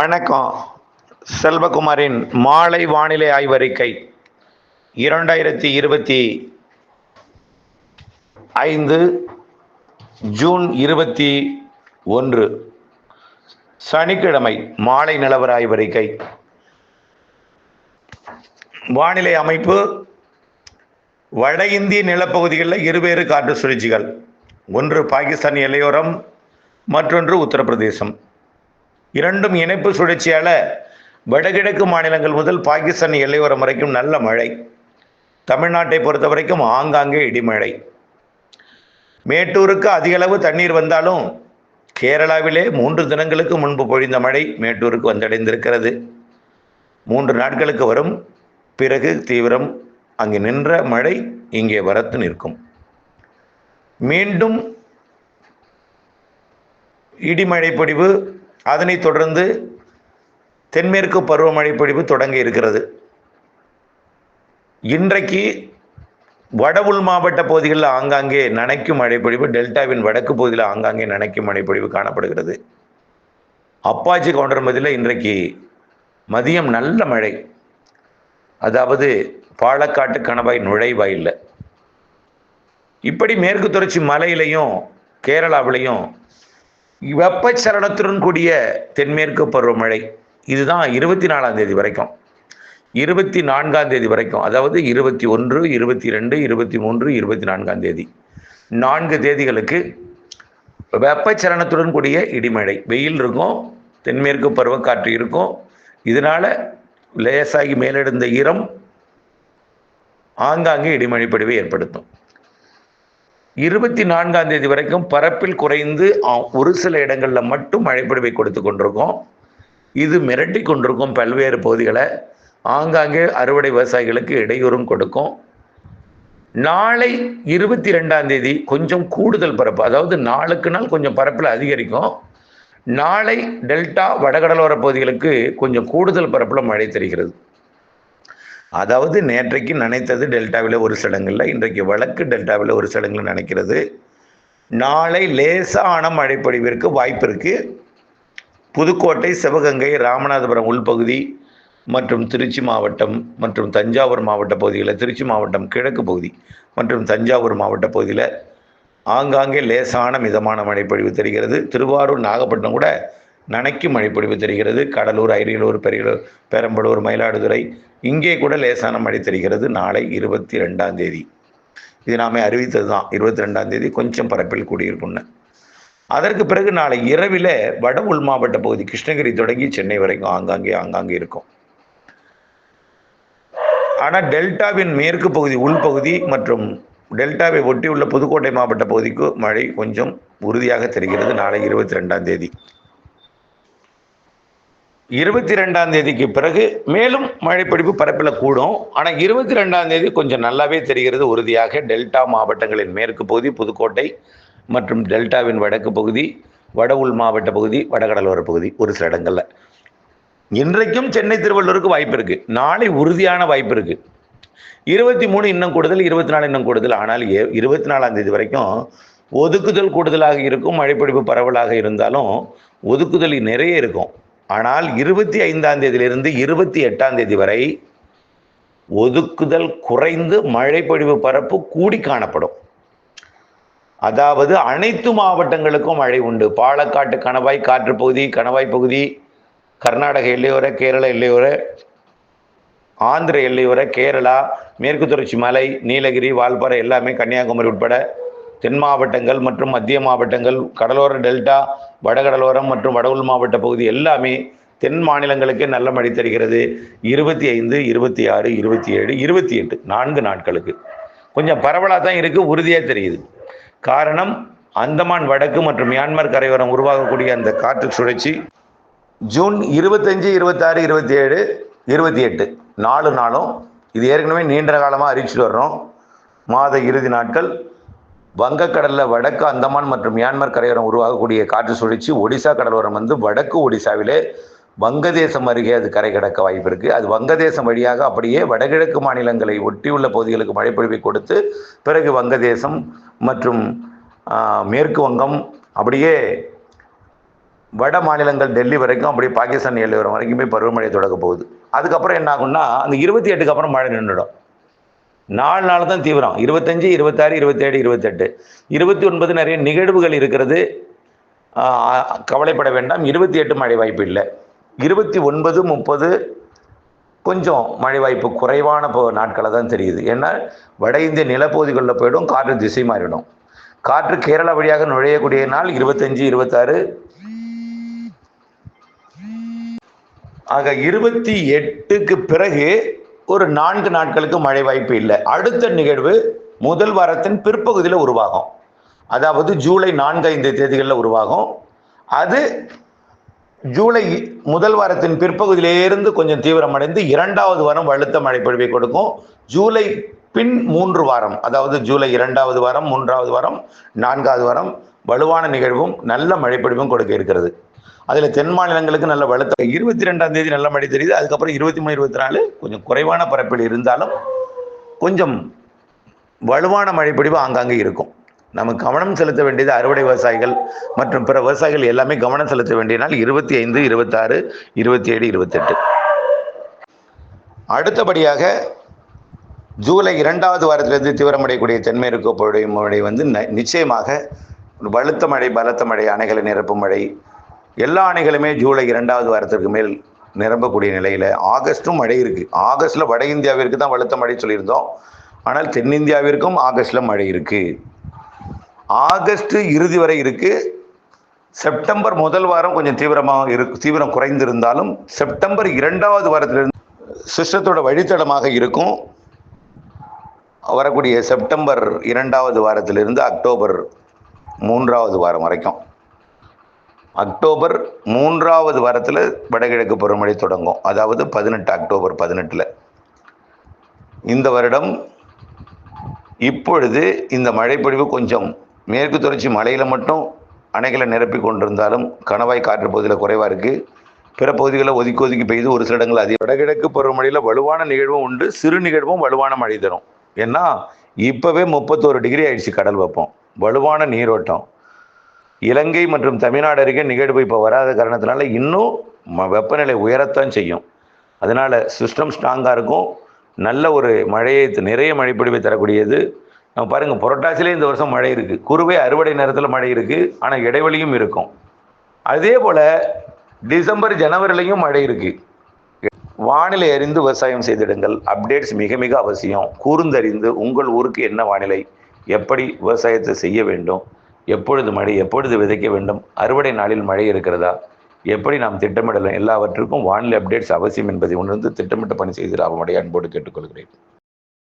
வணக்கம். செல்வகுமாரின் மாலை வானிலை ஆய்வறிக்கை இரண்டாயிரத்தி இருபத்தி ஐந்து ஜூன் இருபத்தி ஒன்று. சனிக்கிழமை மாலை நிலவர ஆய்வறிக்கை. வானிலை அமைப்பு வட இந்திய நிலப்பகுதிகளில் இருவேறு காற்று சுழற்சிகள். ஒன்று பாகிஸ்தான் எல்லையோரம் மற்றொன்று உத்தரப்பிரதேசம். இரண்டும் இணைப்பு சுழற்சியால வடகிழக்கு மாநிலங்கள் முதல் பாகிஸ்தான் எல்லையோரம் வரைக்கும் நல்ல மழை. தமிழ்நாட்டை பொறுத்த வரைக்கும் ஆங்காங்கே இடிமழை. மேட்டூருக்கு அதிக அளவு தண்ணீர் வந்தாலும் கேரளாவிலே மூன்று தினங்களுக்கு முன்பு பொழிந்த மழை மேட்டூருக்கு வந்தடைந்திருக்கிறது. மூன்று நாட்களுக்கு வரும் பிறகு தீவிரம் அங்கு நின்ற மழை இங்கே வரத்து நிற்கும். மீண்டும் இடிமழை பொடிவு அதனைத் தொடர்ந்து தென்மேற்கு பருவமழை பொழிவு தொடங்க இருக்கிறது. இன்றைக்கு வட உள் மாவட்ட பகுதிகளில் ஆங்காங்கே நனைக்கும் மழைப்பொழிவு டெல்டாவின் வடக்கு பகுதியில் ஆங்காங்கே நனைக்கும் மழைப்பொழிவு காணப்படுகிறது. அப்பாச்சி கவுண்டர்மதியில் இன்றைக்கு மதியம் நல்ல மழை. அதாவது பாலக்காட்டு கணவாய் நுழைவாயில் இப்படி மேற்கு தொடர்ச்சி மலையிலையும் கேரளாவிலையும் வெப்பச்சலனத்துடன் கூடிய தென்மேற்கு பருவமழை இதுதான் இருபத்தி நாலாம் தேதி வரைக்கும். இருபத்தி நான்காம் தேதி வரைக்கும். அதாவது இருபத்தி ஒன்று இருபத்தி ரெண்டு இருபத்தி மூன்று இருபத்தி நான்காம் தேதி. நான்கு தேதிகளுக்கு வெப்பச்சலனத்துடன் கூடிய இடிமழை. வெயில் இருக்கும் தென்மேற்கு பருவக்காற்று இருக்கும். இதனால லேசாகி மேலெடுந்த ஈரம் ஆங்காங்கே இடிமழை ஏற்படுத்தும். இருபத்தி நான்காம் தேதி வரைக்கும் பரப்பில் குறைந்து ஒரு சில இடங்களில் மட்டும் மழைப்பொழிவை கொடுத்து கொண்டிருக்கோம். இது மிரட்டி கொண்டிருக்கும் பல்வேறு பகுதிகளை ஆங்காங்கே அறுவடை விவசாயிகளுக்கு இடையூறும் கொடுக்கும். நாளை இருபத்தி ரெண்டாம் தேதி கொஞ்சம் கூடுதல் பரப்பு அதாவது நாளுக்கு நாள் கொஞ்சம் பரப்பில் அதிகரிக்கும். நாளை டெல்டா வடகடலோர பகுதிகளுக்கு கொஞ்சம் கூடுதல் பரப்பில் மழை தெரிகிறது. அதாவது நேற்றைக்கு நினைத்தது டெல்டாவில் ஒரு சில இடங்களில் இன்றைக்கு வழக்கு டெல்டாவில் ஒரு சில இடங்களில் நினைக்கிறது. நாளை லேசான மழைப்பொழிவிற்கு வாய்ப்பு இருக்குது புதுக்கோட்டை சிவகங்கை ராமநாதபுரம் உள்பகுதி மற்றும் திருச்சி மாவட்டம் மற்றும் தஞ்சாவூர் மாவட்ட பகுதிகளில் திருச்சி மாவட்டம் கிழக்கு பகுதி மற்றும் தஞ்சாவூர் மாவட்ட பகுதியில் ஆங்காங்கே லேசான மிதமான மழைப்பொழிவு தெரிகிறது. திருவாரூர் நாகப்பட்டினம் கூட நனைக்கும் மழைப்பொழிவு தெரிகிறது. கடலூர் அரியலூர் பெரியலூர் பெரம்பலூர் மயிலாடுதுறை இங்கே கூட லேசான மழை தெரிகிறது. நாளை இருபத்தி ரெண்டாம் தேதி. இது நாமே அறிவித்தது தான் இருபத்தி ரெண்டாம் தேதி கொஞ்சம் பரப்பில் கூடியிருக்கும்னு அதற்கு பிறகு நாளை இரவில் வட உள் மாவட்ட பகுதி கிருஷ்ணகிரி தொடங்கி சென்னை வரைக்கும் ஆங்காங்கே ஆங்காங்கே இருக்கும். ஆனால் டெல்டாவின் மேற்கு பகுதி உள்பகுதி மற்றும் டெல்டாவை ஒட்டியுள்ள புதுக்கோட்டை மாவட்ட பகுதிக்கு மழை கொஞ்சம் உறுதியாக தெரிகிறது. நாளை இருபத்தி ரெண்டாம் தேதி. இருபத்தி ரெண்டாம் தேதிக்கு பிறகு மேலும் மழைப்பிடிப்பு பரப்பில் கூடும். ஆனால் இருபத்தி ரெண்டாம் தேதி கொஞ்சம் நல்லாவே தெரிகிறது. உறுதியாக டெல்டா மாவட்டங்களின் மேற்கு பகுதி புதுக்கோட்டை மற்றும் டெல்டாவின் வடக்கு பகுதி வட உள் மாவட்ட பகுதி வடகடலோர பகுதி ஒரு சில இடங்களில். இன்றைக்கும் சென்னை திருவள்ளூருக்கு வாய்ப்பு இருக்கு. நாளை உறுதியான வாய்ப்பு இருக்கு. இருபத்தி மூணு இன்னும் கூடுதல் இருபத்தி நாலு இன்னும் கூடுதல். ஆனால் இருபத்தி நாலாம் தேதி வரைக்கும் ஒதுக்குதல் கூடுதலாக இருக்கும். மழைப்பிடிப்பு பரவலாக இருந்தாலும் ஒதுக்குதல் நிறைய இருக்கும். ஆனால் இருபத்தி ஐந்தாம் தேதியிலிருந்து இருபத்தி எட்டாம் தேதி வரை ஒதுக்குதல் குறைந்து மழைப்பொழிவு பரப்பு கூடி காணப்படும். அதாவது அனைத்து மாவட்டங்களுக்கும் மழை உண்டு. பாலக்காட்டு கணவாய் காற்று பகுதி கணவாய் பகுதி கர்நாடக எல்லையோர கேரள எல்லையோர ஆந்திர எல்லையோர கேரளா மேற்கு தொடர்ச்சி மலை நீலகிரி வால்பாறை எல்லாமே கன்னியாகுமரி உட்பட தென் மாவட்டங்கள் மற்றும் மத்திய மாவட்டங்கள் கடலோர டெல்டா வடகடலோரம் மற்றும் வடவுள் மாவட்ட பகுதி எல்லாமே தென் மாநிலங்களுக்கே நல்ல மழை தருகிறது. இருபத்தி ஐந்து இருபத்தி ஆறு இருபத்தி ஏழு இருபத்தி எட்டு நான்கு நாட்களுக்கு. கொஞ்சம் பரவலாக தான் இருக்குது உறுதியாக தெரியுது. காரணம் அந்தமான் வடக்கு மற்றும் மியான்மர் கரையோரம் உருவாகக்கூடிய அந்த காற்று சுழற்சி ஜூன் இருபத்தஞ்சு இருபத்தாறு இருபத்தி ஏழு இருபத்தி எட்டு. நாலு நாளும் இது ஏற்கனவே நீண்ட காலமாக அறிவிச்சிட்டு வர்றோம். மாத இறுதி நாட்கள் வங்கக்கடலில் வடக்கு அந்தமான் மற்றும் மியான்மர் கரையோரம் உருவாகக்கூடிய காற்று சுழற்சி ஒடிசா கடலோரம் வந்து வடக்கு ஒடிசாவிலே வங்கதேசம் அருகே அது கரை கடக்க வாய்ப்பு இருக்குது அது வங்கதேசம் வழியாக அப்படியே வடகிழக்கு மாநிலங்களை ஒட்டியுள்ள பகுதிகளுக்கு மழைப்பொழிவை கொடுத்து பிறகு வங்கதேசம் மற்றும் மேற்கு வங்கம் அப்படியே வட மாநிலங்கள் டெல்லி வரைக்கும் அப்படியே பாகிஸ்தான் எல்லையோரம் வரைக்குமே பருவமழை தொடங்க போகுது. அதுக்கப்புறம் என்ன ஆகும்னா அந்த இருபத்தி எட்டுக்கு அப்புறம் மழை நின்றுடும். நாலு நாள் தான் தீவிரம். இருபத்தஞ்சு இருபத்தாறு இருபத்தேழு இருபத்தெட்டு. இருபத்தி ஒன்பது நிறைய நிகழ்வுகள் இருக்கிறது. கவலைப்பட வேண்டாம். இருபத்தி எட்டு மழை வாய்ப்பு இல்லை. இருபத்தி ஒன்பது முப்பது கொஞ்சம் மழை வாய்ப்பு குறைவான போ- நாட்களை தான் தெரியுது. ஏன்னா வட இந்திய நிலப்பகுதிகளில் போயிடும் காற்று திசை மாறிடும். காற்று கேரளா வழியாக நுழையக்கூடிய நாள் இருபத்தஞ்சு இருபத்தாறு. ஆக இருபத்தி எட்டுக்கு பிறகு ஒரு நான்கு நாட்களுக்கு மழை வாய்ப்பு இல்லை. அடுத்த நிகழ்வு முதல் வாரத்தின் பிற்பகுதியில் உருவாகும். அதாவது ஜூலை நான்கு ஐந்து தேதிகளில் உருவாகும். அது ஜூலை முதல் வாரத்தின் பிற்பகுதியிலேருந்து கொஞ்சம் தீவிரமடைந்து இரண்டாவது வாரம் வலுத்த மழைப்பொழிவை கொடுக்கும். ஜூலை பின் மூன்று வாரம் அதாவது ஜூலை இரண்டாவது வாரம் மூன்றாவது வாரம் நான்காவது வாரம் வலுவான நிகழ்வும் நல்ல மழைப்பொழிவும் கொடுக்க இருக்கிறது. அதில் தென் மாநிலங்களுக்கு நல்ல வலுத்த இருபத்தி ரெண்டாம் தேதி நல்ல மழை தெரியுது. அதுக்கப்புறம் இருபத்தி மூணு இருபத்தி நாலு கொஞ்சம் குறைவான பரப்பில் இருந்தாலும் கொஞ்சம் வலுவான மழைப்பொழிவு ஆங்காங்கே இருக்கும். நம்ம கவனம் செலுத்த வேண்டியது அறுவடை விவசாயிகள் மற்றும் பிற விவசாயிகள் எல்லாமே கவனம் செலுத்த வேண்டிய நாள் இருபத்தி ஐந்து இருபத்தாறு இருபத்தி ஏழு இருபத்தெட்டு. அடுத்தபடியாக ஜூலை இரண்டாவது வாரத்திலிருந்து தீவிரமடையக்கூடிய தென்மேற்கு மழை வந்து ந- நிச்சயமாக வலுத்த மழை பலத்த மழை அணைகளை நிரப்பும் மழை எல்லா அணைகளுமே ஜூலை இரண்டாவது வாரத்திற்கு மேல் நிரம்பக்கூடிய நிலையில் ஆகஸ்ட்டும் மழை இருக்குது ஆகஸ்ட்டில் வட இந்தியாவிற்கு தான் வலுத்த மழை சொல்லியிருந்தோம். ஆனால் தென்னிந்தியாவிற்கும் ஆகஸ்டில் மழை இருக்குது ஆகஸ்ட் இறுதி வரை இருக்குது செப்டம்பர் முதல் வாரம் கொஞ்சம் தீவிரமாக இருக்கு தீவிரம் குறைந்திருந்தாலும் செப்டம்பர் இரண்டாவது வாரத்திலிருந்து சிஸ்டத்தோட வழித்தடமாக இருக்கும். வரக்கூடிய செப்டம்பர் இரண்டாவது வாரத்திலிருந்து அக்டோபர் மூன்றாவது வாரம் வரைக்கும். அக்டோபர் மூன்றாவது வாரத்தில் வடகிழக்கு பருவமழை தொடங்கும். அதாவது பதினெட்டு அக்டோபர் பதினெட்டில். இந்த வருடம் இப்பொழுது இந்த மழைப்பொழிவு கொஞ்சம் மேற்கு தொடர்ச்சி மலையில் மட்டும் அணைகளை நிரப்பி கொண்டிருந்தாலும் கணவாய் காற்று பகுதியில் குறைவாக இருக்குது பிற பகுதிகளில் ஒதுக்கி ஒதுக்கி பெய்து ஒரு சில இடங்கள் அதிக வடகிழக்கு பருவமழையில் வலுவான நிகழ்வும் உண்டு. சிறு நிகழ்வும் வலுவான மழை தரும். ஏன்னா இப்போவே முப்பத்தோரு டிகிரி ஆயிடுச்சு கடல் வைப்போம். வலுவான நீரோட்டம். இலங்கை மற்றும் தமிழ்நாடு அருகே நிகழ்வு இப்போ வராத காரணத்தினால இன்னும் ம- வெப்பநிலை உயரத்தான் செய்யும். அதனால சிஸ்டம் ஸ்ட்ராங்காக இருக்கும். நல்ல ஒரு மழையை நிறைய மழைப்பொழிவை தரக்கூடியது. நம்ம பாருங்க புரட்டாசிலே இந்த வருஷம் மழை இருக்கு. குறுவை அறுவடை நேரத்தில் மழை இருக்கு. ஆனால் இடைவெளியும் இருக்கும். அதே போல டிசம்பர் ஜனவரிலையும் மழை இருக்கு. வானிலை அறிந்து விவசாயம் செய்திடுங்கள். அப்டேட்ஸ் மிக மிக அவசியம். கூர்ந்தறிந்து உங்கள் ஊருக்கு என்ன வானிலை எப்படி விவசாயத்தை செய்ய வேண்டும் எப்பொழுது மழை எப்பொழுது விதைக்க வேண்டும் அறுவடை நாளில் மழை இருக்கிறதா? எப்படி நாம் திட்டமிடலாம்? எல்லாவற்றுக்கும் வானிலை அப்டேட்ஸ் அவசியம் என்பதை உணர்ந்து திட்டமிட்ட பணி செய்து லாபமடைய அன்போடு கேட்டுக்கொள்கிறேன்.